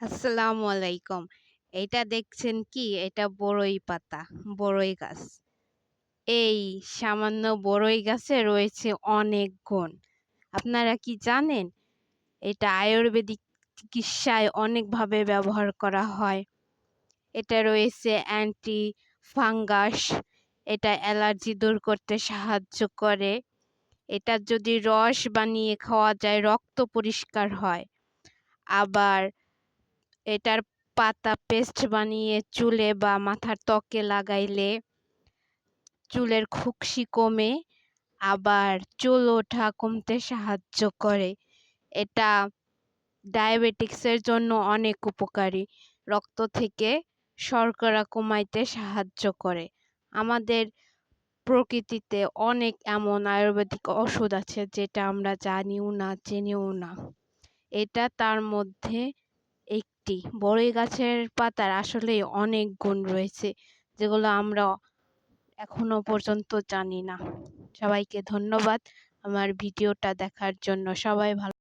আসসালামু আলাইকুম। এটা দেখছেন কি? এটা বড়ই পাতা, বড়ই গাছ। এই সামান্য বড়ই গাছে রয়েছে অনেক গুণ। আপনারা কি জানেন? এটা আয়ুর্বেদিক চিকিৎসায় অনেকভাবে ব্যবহার করা হয়। এটা রয়েছে অ্যান্টি ফাঙ্গাস, এটা অ্যালার্জি দূর করতে সাহায্য করে। এটা যদি রস বানিয়ে খাওয়া যায় রক্ত পরিষ্কার হয়। আবার এটার পাতা পেস্ট বানিয়ে চুলে বা মাথার ত্বকে লাগাইলে চুলের খুকশি কমে, আবার চুল ওঠা কমতে সাহায্য করে। এটা ডায়াবেটিক্সের জন্য অনেক উপকারী। রক্ত থেকে শর্করা কমাইতে সাহায্য করে। আমাদের প্রকৃতিতে অনেক এমন আয়ুর্বেদিক ওষুধ আছে যেটা আমরা জানিও না চিনিও না। এটা তার মধ্যে একটি বড়ই গাছের পাতার আসলে অনেক গুণ রয়েছে, যেগুলো আমরা এখনও পর্যন্ত জানি না। সবাইকে ধন্যবাদ। আমার ভিডিওটা দেখার জন্য সবাই ভালো